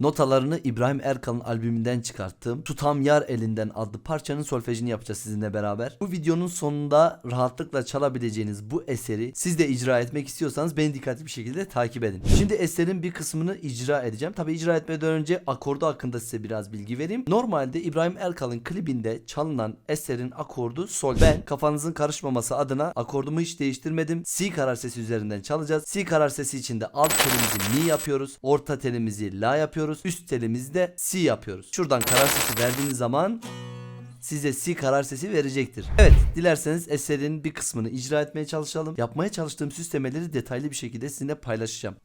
Notalarını İbrahim Erkal'ın albümünden çıkarttığım Tutam Yar Elinden adlı parçanın solfejini yapacağız sizinle beraber. Bu videonun sonunda rahatlıkla çalabileceğiniz bu eseri siz de icra etmek istiyorsanız beni dikkatli bir şekilde takip edin. Şimdi eserin bir kısmını icra edeceğim. Tabi icra etmeden önce akordu hakkında size biraz bilgi vereyim. Normalde İbrahim Erkal'ın klibinde çalınan eserin akordu sol. Ben kafanızın karışmaması adına akordumu hiç değiştirmedim. Si karar sesi üzerinden çalacağız. Si karar sesi içinde alt telimizi mi yapıyoruz. Orta telimizi la yapıyoruz. Üst telimizi de si yapıyoruz. Şuradan karar sesi verdiğiniz zaman size si karar sesi verecektir. Evet dilerseniz eserin bir kısmını icra etmeye çalışalım. Yapmaya çalıştığım süslemeleri detaylı bir şekilde sizinle paylaşacağım.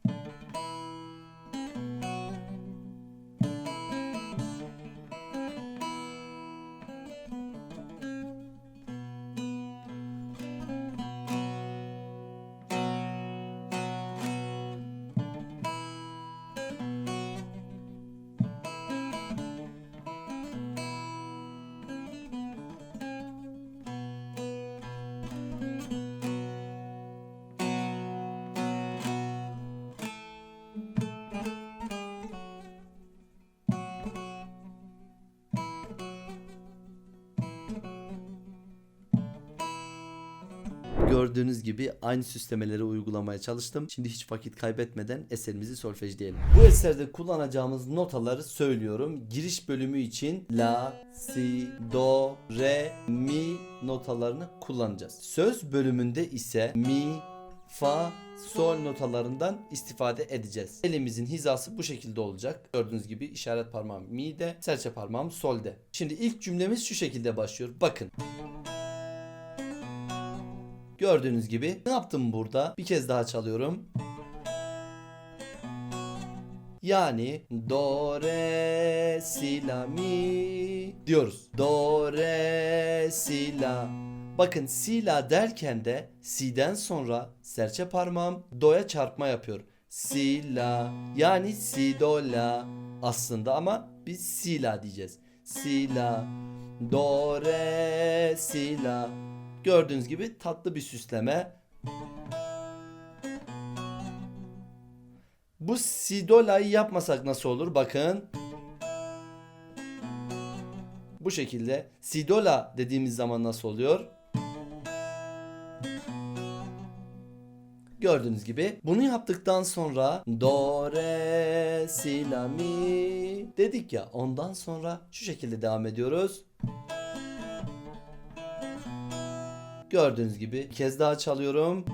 Gördüğünüz gibi aynı süslemeleri uygulamaya çalıştım. Şimdi hiç vakit kaybetmeden eserimizi solfejleyelim. Bu eserde kullanacağımız notaları söylüyorum. Giriş bölümü için la, si, do, re, mi notalarını kullanacağız. Söz bölümünde ise mi, fa, sol notalarından istifade edeceğiz. Elimizin hizası bu şekilde olacak. Gördüğünüz gibi işaret parmağım mi'de, serçe parmağım solde. Şimdi ilk cümlemiz şu şekilde başlıyor. Bakın. Gördüğünüz gibi ne yaptım burada? Bir kez daha çalıyorum. Yani do re si la mi diyoruz. Do re si la. Bakın si la derken de si'den sonra serçe parmağım do'ya çarpma yapıyor. Si la yani si do la aslında ama biz si la diyeceğiz. Si la do re si la. Gördüğünüz gibi tatlı bir süsleme. Bu sidolayı yapmasak nasıl olur? Bakın. Bu şekilde sidola dediğimiz zaman nasıl oluyor? Gördüğünüz gibi bunu yaptıktan sonra do re si la mi dedik ya ondan sonra şu şekilde devam ediyoruz. Gördüğünüz gibi bir kez daha çalıyorum.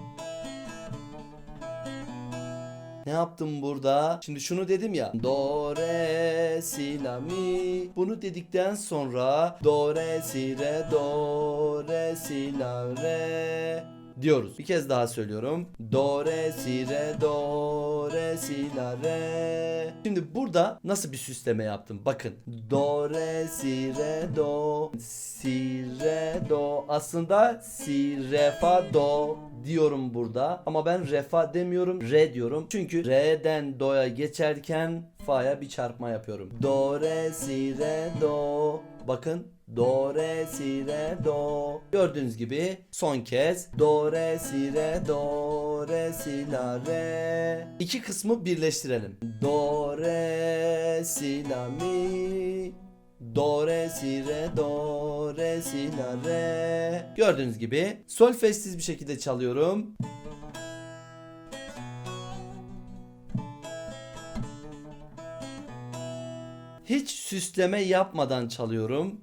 Ne yaptım burada? Şimdi şunu dedim ya. Do re si la mi. Bunu dedikten sonra do re si re do re si la re diyoruz. Bir kez daha söylüyorum. Do re si re do re si la re. Şimdi burada nasıl bir süsleme yaptım? Bakın. Do re si re do si re do. Aslında si re fa do diyorum burada. Ama ben re fa demiyorum. Re diyorum. Çünkü re'den do'ya geçerken fa'ya bir çarpma yapıyorum. Do re si re do. Bakın Do re si re do. Gördüğünüz gibi son kez do re si re do re si la re. İki kısmı birleştirelim. Do re si la mi. Do re si re do re si la re. Gördüğünüz gibi solfejsiz bir şekilde çalıyorum. Hiç süsleme yapmadan çalıyorum.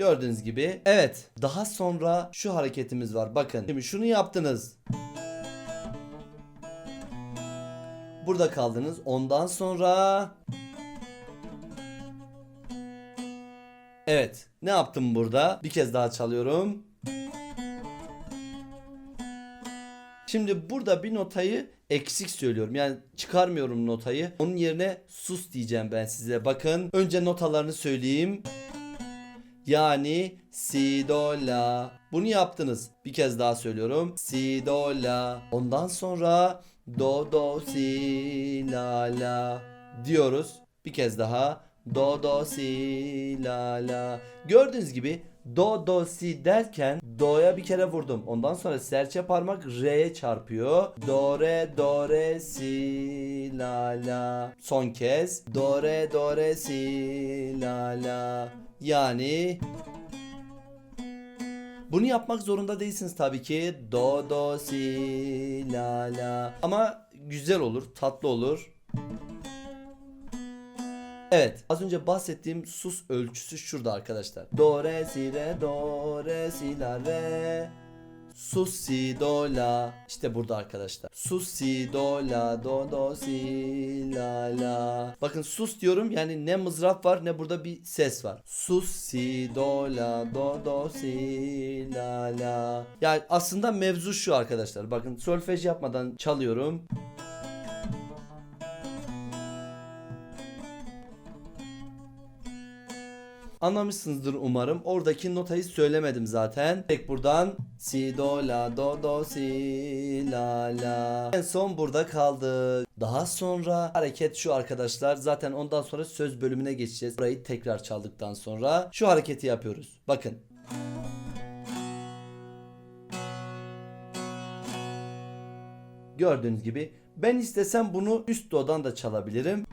Gördüğünüz gibi. Evet. Daha sonra şu hareketimiz var. Bakın. Şimdi şunu yaptınız. Burada kaldınız. Ondan sonra Evet. Ne yaptım burada? Bir kez daha çalıyorum. Şimdi burada bir notayı eksik söylüyorum. Yani çıkarmıyorum notayı. Onun yerine sus diyeceğim ben size. Bakın. Önce notalarını söyleyeyim. Yani si do la. Bunu yaptınız. Bir kez daha söylüyorum. Si do la. Ondan sonra do do si la la diyoruz. Bir kez daha. Do do si la la. Gördüğünüz gibi Do do si derken do'ya bir kere vurdum. Ondan sonra serçe parmak re'ye çarpıyor. Do re do re si la la. Son kez do re do re si la la. Yani bunu yapmak zorunda değilsiniz tabii ki. Do do si la la. Ama güzel olur, tatlı olur. Evet, az önce bahsettiğim sus ölçüsü şurada arkadaşlar. Do re si re do re si la re. Sus si do la. İşte burada arkadaşlar. Sus si do la do do si la la. Bakın sus diyorum yani ne mızrap var ne burada bir ses var. Sus si do la do do si la la. Yani aslında mevzu şu arkadaşlar. Bakın solfej yapmadan çalıyorum. Anlamışsınızdır umarım. Oradaki notayı söylemedim zaten. Tek buradan si do la do do si la la. En son burada kaldı. Daha sonra hareket şu arkadaşlar. Zaten ondan sonra söz bölümüne geçeceğiz. Burayı tekrar çaldıktan sonra şu hareketi yapıyoruz. Bakın. Gördüğünüz gibi ben istesem bunu üst do'dan da çalabilirim.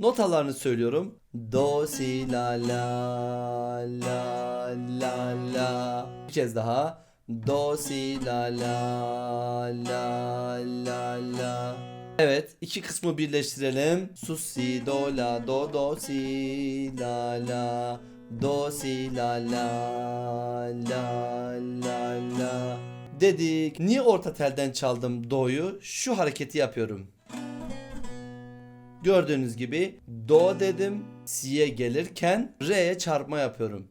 Notalarını söylüyorum. Do si la la la la la. Bir kez daha. Do si la la la la la. Evet, iki kısmı birleştirelim. Sus si do la do do si la la. Do si la la la la la. Dedik. Niye orta telden çaldım do'yu? Şu hareketi yapıyorum. Gördüğünüz gibi do dedim si'ye gelirken re'ye çarpma yapıyorum.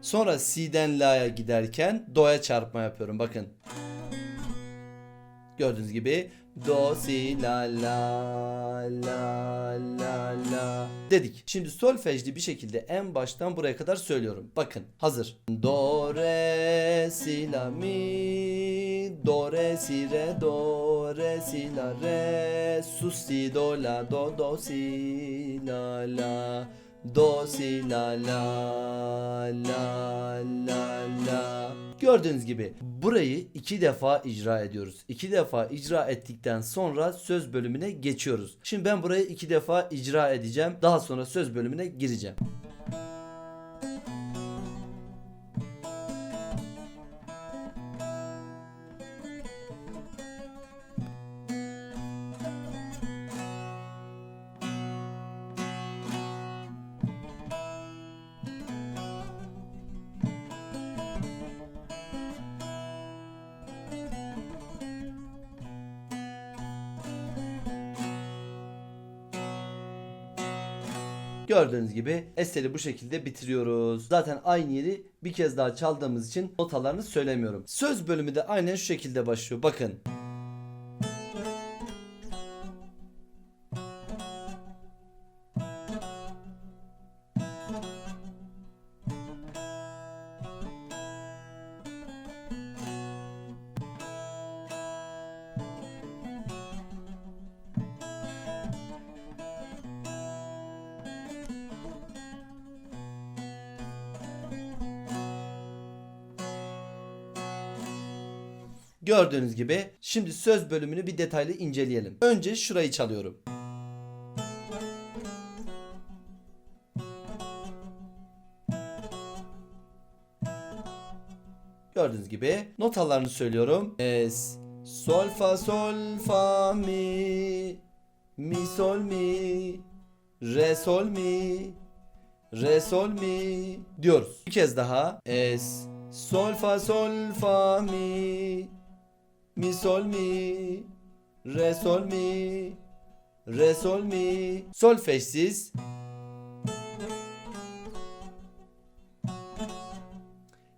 Sonra si'den la'ya giderken do'ya çarpma yapıyorum. Bakın. Gördüğünüz gibi do si la la la dedik. Şimdi solfejli bir şekilde en baştan buraya kadar söylüyorum. Bakın hazır. Do re si la mi do re si re do re si la re su si do la do do si la la do si la la la la la Gördüğünüz gibi burayı iki defa icra ediyoruz. İki defa icra ettikten sonra söz bölümüne geçiyoruz. Şimdi ben burayı iki defa icra edeceğim. Daha sonra söz bölümüne gireceğim. Gördüğünüz gibi eseri bu şekilde bitiriyoruz. Zaten aynı yeri bir kez daha çaldığımız için notalarını söylemiyorum. Söz bölümü de aynen şu şekilde başlıyor. Bakın. Gördüğünüz gibi şimdi söz bölümünü bir detaylı inceleyelim. Önce şurayı çalıyorum. Gördüğünüz gibi notalarını söylüyorum. Es, sol fa sol fa mi mi sol mi re sol mi re sol mi diyoruz. Bir kez daha. Es, sol fa sol fa mi mi sol mi re sol mi re sol mi solfejsiz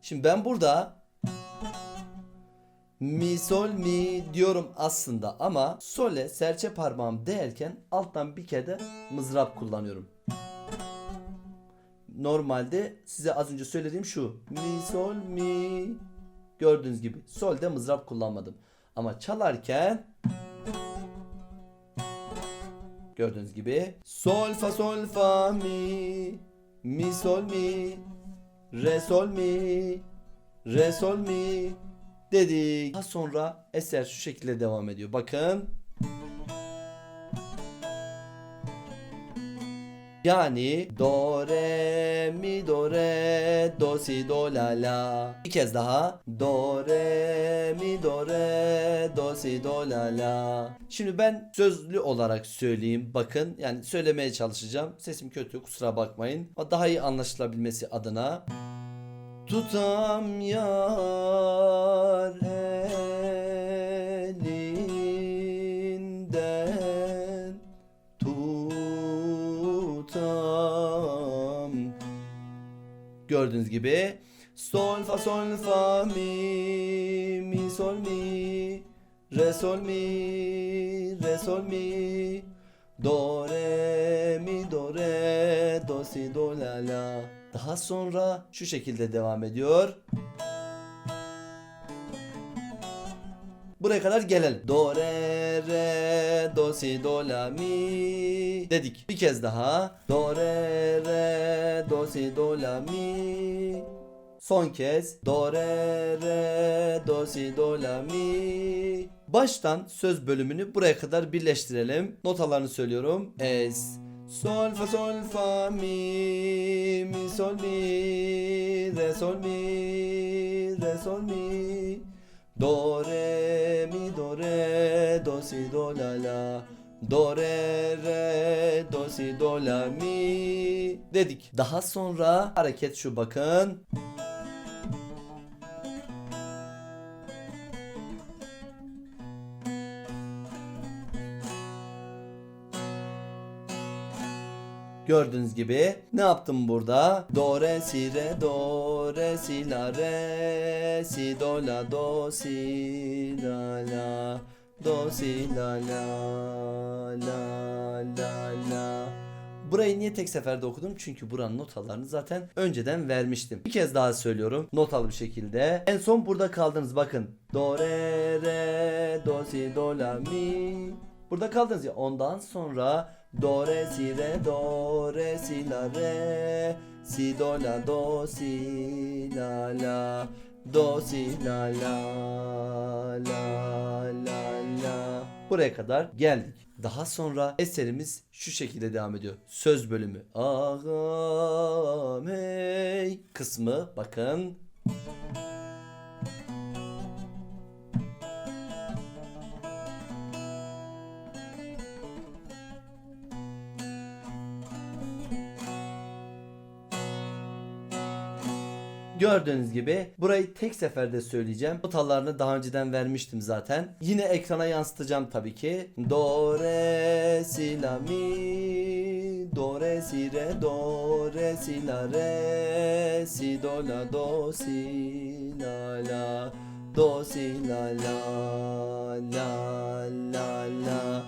Şimdi ben burada mi sol mi diyorum aslında ama sole serçe parmağım değerken alttan bir kere de mızrap kullanıyorum. Normalde size az önce söylediğim şu mi sol mi gördüğünüz gibi solde mızrap kullanmadım. Ama çalarken Gördüğünüz gibi. Sol fa sol fa mi. Mi sol mi. Re sol mi. Re sol mi. Dedik. Daha sonra eser şu şekilde devam ediyor. Bakın. Yani do re mi do re do si do la la. Bir kez daha. Do re mi do re do si do la la. Şimdi ben sözlü olarak söyleyeyim. Bakın yani söylemeye çalışacağım. Sesim kötü kusura bakmayın. Ama daha iyi anlaşılabilmesi adına. Tutam yar elinden Gördüğünüz gibi Sol fa sol fa mi mi sol mi re sol mi re sol mi do re mi do re do si do la la daha sonra şu şekilde devam ediyor. Buraya kadar gelelim. Do re re do si do la mi dedik. Bir kez daha. Do re re do si do la mi. Son kez. Do re re do si do la mi. Baştan söz bölümünü buraya kadar birleştirelim. Notalarını söylüyorum. Es Sol fa sol fa mi mi sol mi re sol mi re sol mi do re si do la la do re re do si do la mi dedik. Daha sonra hareket şu bakın. Gördüğünüz gibi ne yaptım burada? Do re si re do re si la re si do la do si la la do si la la la la la Burayı niye tek seferde okudum? Çünkü buranın notalarını zaten önceden vermiştim. Bir kez daha söylüyorum. Notalı bir şekilde. En son burada kaldınız bakın. Do re re do si do la mi. Burada kaldınız ya. Ondan sonra do re si re do re si la re si do la do si la la do si la la la la la Buraya kadar geldik. Daha sonra eserimiz şu şekilde devam ediyor. Söz bölümü. Ağam hey kısmı bakın. Gördüğünüz gibi burayı tek seferde söyleyeceğim. Notalarını daha önceden vermiştim zaten. Yine ekrana yansıtacağım tabii ki. Do re si la mi do re si re do re si la re si do la do si la la do si la la la la la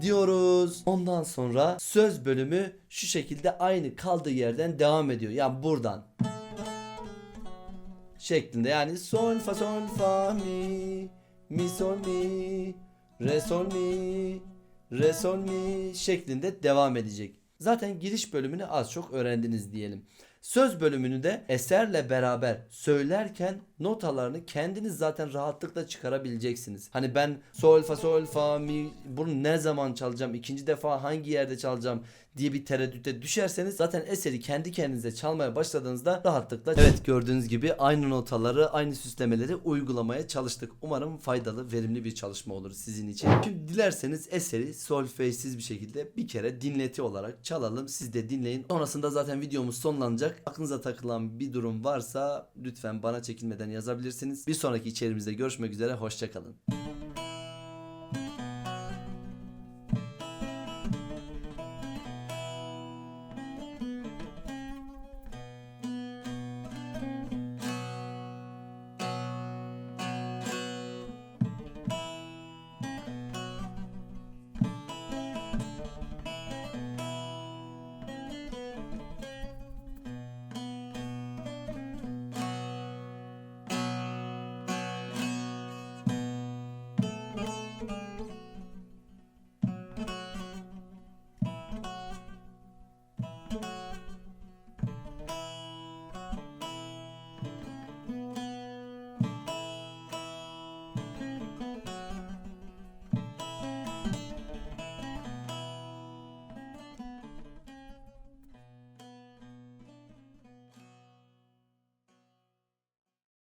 diyoruz. Ondan sonra söz bölümü şu şekilde aynı kaldığı yerden devam ediyor. Yani buradan şeklinde yani sol fa sol fa mi mi sol mi re sol mi re sol mi şeklinde devam edecek. Zaten giriş bölümünü az çok öğrendiniz diyelim. Söz bölümünü de eserle beraber söylerken notalarını kendiniz zaten rahatlıkla çıkarabileceksiniz. Hani ben sol fa sol fa mi bunu ne zaman çalacağım, ikinci defa hangi yerde çalacağım diye bir tereddüte düşerseniz zaten eseri kendi kendinize çalmaya başladığınızda rahatlıkla evet gördüğünüz gibi aynı notaları, aynı süslemeleri uygulamaya çalıştık. Umarım faydalı, verimli bir çalışma olur sizin için. Şimdi dilerseniz eseri solfejsiz bir şekilde bir kere dinleti olarak çalalım. Siz de dinleyin. Sonrasında zaten videomuz sonlanacak. Aklınıza takılan bir durum varsa lütfen bana çekinmeden yazabilirsiniz. Bir sonraki içerimizde görüşmek üzere. Hoşçakalın.